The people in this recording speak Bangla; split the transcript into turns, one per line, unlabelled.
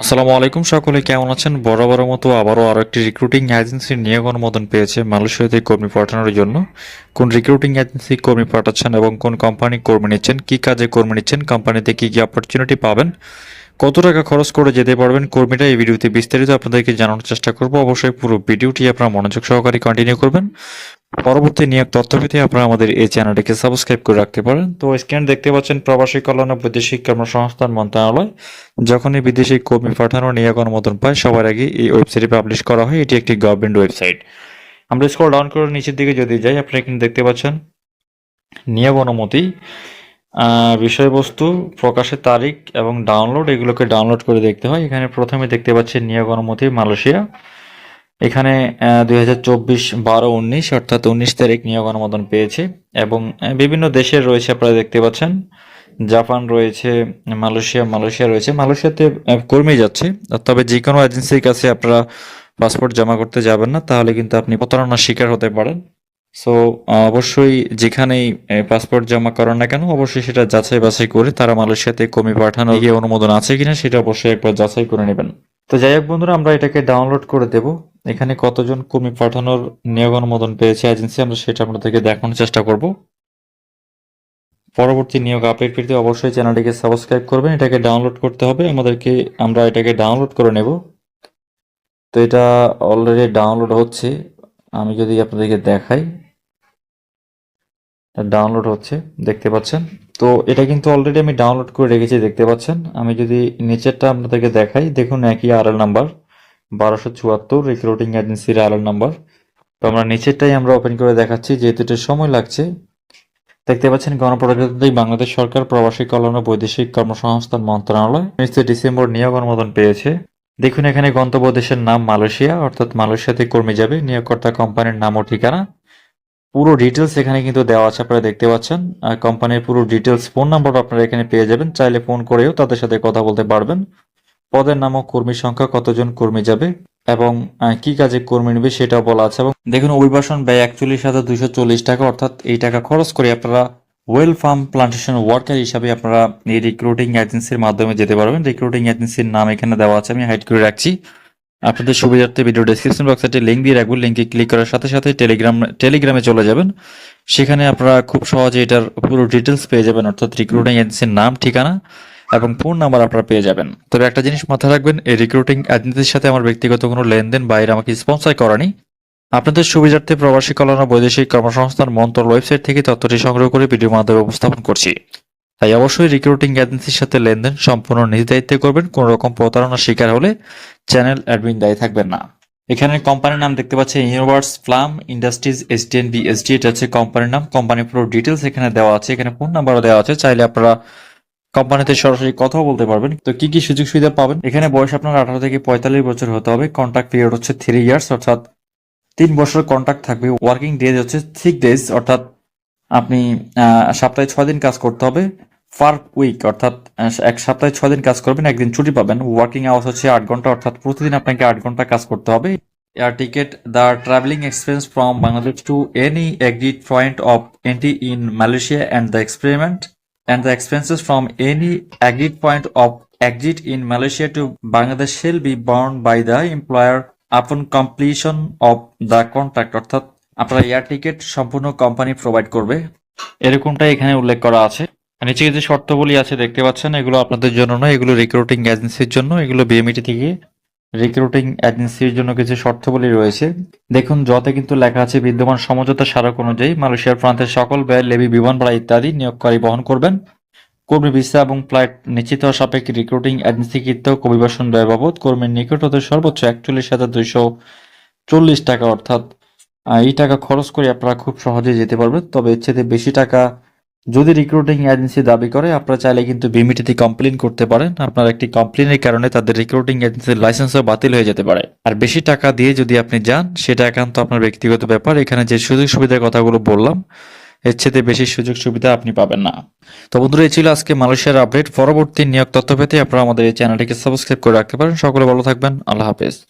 আসসালামু আলাইকুম সকলে, কেমন আছেন? বরাবর মতো আবারও আরও একটি রিক্রুটিং এজেন্সির নিয়োগ অনুমোদন পেয়েছে মালয়েশিয়াতে কর্মী পাঠানোর জন্য। কোন রিক্রুটিং এজেন্সি কর্মী পাঠাচ্ছেন এবং কোন কোম্পানি কর্মী নিচ্ছেন, কী কাজে কর্মী নিচ্ছেন কোম্পানিতে কী কী অপরচুনিটি পাবেন, কত টাকা খরচ করে যেতে পারবেন কর্মীরা এই ভিডিওতে বিস্তারিত আপনাদেরকে জানানোর চেষ্টা করব। অবশ্যই পুরো ভিডিওটি আপনারা মনোযোগ সহকারে কন্টিনিউ করবেন। পরবর্তী নিয়োগ তথ্য পেতে আপনারা আমাদের এই চ্যানেলটিকে সাবস্ক্রাইব করে রাখতে পারেন। তো স্ক্যান দেখতে পাচ্ছেন প্রবাসী কল্যাণ ও বৈদেশিক কর্মসংস্থান মন্ত্রণালয়। যখনই বিদেশি কর্মী পাঠানোর নিয়োগ অনুমোদন পায়, সবার আগে এই ওয়েবসাইটে পাবলিশ করা হয়। এটি একটি গভর্নমেন্ট ওয়েবসাইট। আমরা স্ক্রল ডাউন করে নিচের দিকে যদি যাই, আপনারা এখানে দেখতে পাচ্ছেন নিয়োগ অনুমতি বিষয়বস্তু, প্রকাশের তারিখ এবং ডাউনলোড, এগুলোকে ডাউনলোড করে দেখতে হয়। এখানে প্রথমে দেখতে পাচ্ছেন নিয়োগ অনুমতি মালয়েশিয়া। এখানে দুই হাজার চব্বিশ বারো উনিশ, অর্থাৎ উনিশ তারিখ নিয়োগ অনুমোদন পেয়েছে এবং বিভিন্ন দেশের রয়েছে আপনারা দেখতে পাচ্ছেন। জাপান রয়েছে, মালয়েশিয়া মালয়েশিয়া রয়েছে। মালয়েশিয়াতে কর্মী যাচ্ছে। তবে যে কোনো এজেন্সির কাছে আপনারা পাসপোর্ট জমা করতে যাবেন না, তাহলে কিন্তু আপনি প্রতারণার শিকার হতে পারেন। সো অবশ্যই যেখানেই পাসপোর্ট জমা করেন না কেন, অবশ্যই সেটা যাচাই বাছাই করে তারা মালয়েশিয়াতে কর্মী পাঠানো গিয়ে অনুমোদন আছে কিনা, সেটা অবশ্যই একবার যাচাই করে নেবেন। তো যাই হোক বন্ধুরা, আমরা এটাকে ডাউনলোড করে দেব। এখানে কতজন কর্মী পাঠানোর নিয়োগ অনুমোদন পেয়েছে এজেন্সি, আমরা সেটা আপনাদেরকে দেখানোর চেষ্টা করব। পরবর্তী নিয়োগ আপডেট পেতে অবশ্যই চ্যানেলটিকে সাবস্ক্রাইব করবেন, এটাকে ডাউনলোড করতে হবে, আমাদেরকে, আমরা এটাকে ডাউনলোড করে নেব। তো এটা অলরেডি ডাউনলোড হচ্ছে, আমি যদি আপনাদেরকে দেখাই ডাউনলোড হচ্ছে, দেখতে পাচ্ছেন? তো এটা কিন্তু অলরেডি আমি ডাউনলোড করে রেখেছি, দেখতে পাচ্ছেন? আমি যদি নিচেরটা আপনাদেরকে দেখাই, দেখুন একই আরএল নাম্বার বারোশো চুয়াত্তর রিক্রুটিং এজেন্সির আরএল নাম্বার তো আমরা নিচেরটাই আমরা ওপেন করে দেখাচ্ছি, যেহেতু এটা সময় লাগছে। দেখতে পাচ্ছেন, গণপ্রজাতন্ত্রী বাংলাদেশ সরকার প্রবাসী কল্যাণ ও বৈদেশিক কর্মসংস্থান মন্ত্রণালয় উনিশ ডিসেম্বর নিয়োগ অনুমোদন পেয়েছে। দেখুন, এখানে গন্তব্য দেশের নাম মালয়েশিয়া, অর্থাৎ মালয়েশিয়াতে কর্মী যাবে। নিয়োগকর্তা কোম্পানির নাম ও ঠিকানা। পুরো ডিটেলস এখানে কিন্তু দেওয়া আছে, আপনারা দেখতে পাচ্ছেন। আর কোম্পানির পুরো ডিটেলস ফোন নাম্বার আপনারা এখানে পেয়ে যাবেন। চাইলে ফোন করেও তাদের সাথে কথা বলতে পারবেন। পদের নাম ও কর্মী সংখ্যা কতজন কর্মী যাবে এবং কি কাজে কর্মী নেবে সেটাও বলা আছে এবং দেখুন অভিবাসন ব্যয় একচল্লিশ হাজার দুইশো চল্লিশ টাকা, অর্থাৎ এই টাকা খরচ করে আপনারা ওয়েল ফার্ম প্লান্টেশন ওয়ার্কার হিসাবে আপনারা এই রিক্রুটিং এজেন্সির মাধ্যমে যেতে পারবেন। রিক্রুটিং এজেন্সির নাম এখানে দেওয়া আছে, আমি হাইড করে রাখছি। আপনাদের সুবিধার্থে ভিডিও ডেসক্রিপশন বক্সে একটি লিঙ্ক দিয়ে রাখব। লিঙ্কে ক্লিক করার সাথে সাথে টেলিগ্রাম টেলিগ্রামে চলে যাবেন। সেখানে আপনারা খুব সহজে এটার পুরো ডিটেলস পেয়ে যাবেন, অর্থাৎ রিক্রুটিং এজেন্সির নাম, ঠিকানা। এবং ফোন নাম্বার আপনারা পেয়ে যাবেন। তবে একটা জিনিস মাথায় রাখবেন, এই রিক্রুটিং এজেন্সির সাথে আমার ব্যক্তিগত কোনো লেনদেন বাইরে আমাকে স্পন্সর করানি। আপনাদের সুবিধার্থে প্রবাসী কল্যাণ বৈদেশিক কর্মসংস্থান মন্ত্রণালয় ওয়েবসাইট থেকে তথ্যটি সংগ্রহ করে ভিডিও মাধ্যমে উপস্থাপন করছি। তাই অবশ্যই রিক্রুটিং এজেন্সির সাথে লেনদেন সম্পূর্ণ নিজ দায়িত্বে করবেন, কোনো রকম প্রতারণার শিকার হলে চ্যানেল অ্যাডমিন দায়ী থাকবেন না। এখানে কোম্পানির নাম দেখতে পাচ্ছেন ইউনিভার্স ফ্লাম ইন্ডাস্ট্রিজ এস এসডিএন বি এসডি এটা হচ্ছে কোম্পানির নাম। কোম্পানির পুরো ডিটেলস এখানে দেওয়া আছে, এখানে ফোন নাম্বারও দেওয়া আছে। চাইলে আপনারা কোম্পানিতে সরাসরি কথাও বলতে পারবেন। তো কি কি সুযোগ সুবিধা পাবেন? এখানে বয়স আপনার আঠারো থেকে পঁয়তাল্লিশ বছর হতে হবে। কন্ট্রাক্ট পিরিয়ড হচ্ছে থ্রি ইয়ার্স অর্থাৎ তিন বছর কন্ট্রাক্ট থাকবে। ওয়ার্কিং ডেজ হচ্ছে সিক্স ডেজ অর্থাৎ আপনি সপ্তাহে ছয় দিন কাজ করতে হবে। পার উইক অর্থাৎ এক সপ্তাহে ছয় দিন কাজ করবেন, একদিন ছুটি পাবেন। ওয়ার্কিং আওয়ার্স হচ্ছে আট ঘণ্টা, অর্থাৎ প্রতিদিন আপনাকে আট ঘণ্টা কাজ করতে হবে। Air ticket the travelling expense from Bangladesh to any exit point of entry in Malaysia and the experiment and the expenses from any exit point of exit in Malaysia to Bangladesh shall be borne by the employer upon completion of the contract অর্থাৎ আপনার এয়ার টিকেট সম্পূর্ণ কোম্পানি প্রোভাইড করবে এরকমটা এখানে উল্লেখ করা আছে নিচে যে শর্তাবলী আছে দেখতে পাচ্ছেন এগুলো আপনাদের জন্য নয় এগুলো রিক্রুটিং এজেন্সির জন্য এগুলো বিএমইটি থেকে রিক্রুটিং এজেন্সির জন্য কিছু শর্তাবলী রয়েছে। দেখুন, যতে কিন্তু লেখা আছে, বিদ্যমান সমঝোতা স্মারক অনুযায়ী মালয়েশিয়ার প্রান্তের সকল ব্যয়, লেবি, বিমান ভাড়া ইত্যাদি নিয়োগকারী বহন করবেন। কর্মী ভিসা এবং ফ্লাইট নিশ্চিত হওয়া সাপেক্ষে রিক্রুটিং এজেন্সিকৃত অভিবাসন ব্যয় বাবদ কর্মীর নিকট হতে সর্বোচ্চ একচল্লিশ হাজার দুইশো চল্লিশ টাকা, অর্থাৎ এই টাকা খরচ করে আপনারা খুব সহজে যেতে পারবেন। তবে চেয়ে বেশি টাকা যদি রিক্রুটিং এজেন্সি দাবি করে, আপনারা চাইলে কিন্তু বিমিটিতে কমপ্লেন করতে পারেন। আপনার একটি কমপ্লেনের কারণে তাদের রিক্রুটিং এজেন্সির লাইসেন্সও বাতিল হয়ে যেতে পারে। আর বেশি টাকা দিয়ে যদি আপনি যান, সেটা একান্ত আপনার ব্যক্তিগত ব্যাপার। এখানে যে সুযোগ সুবিধার কথাগুলো বললাম, এর চেয়ে বেশি সুযোগ সুবিধা আপনি পাবেন না। তো বন্ধুরা, এই ছিল আজকে মালয়েশিয়ার আপডেট পরবর্তী নিয়োগ তথ্য পেতে আপনারা আমাদের এই চ্যানেলটিকে সাবস্ক্রাইব করে রাখতে পারেন। সকলে ভালো থাকবেন। আল্লাহ হাফেজ।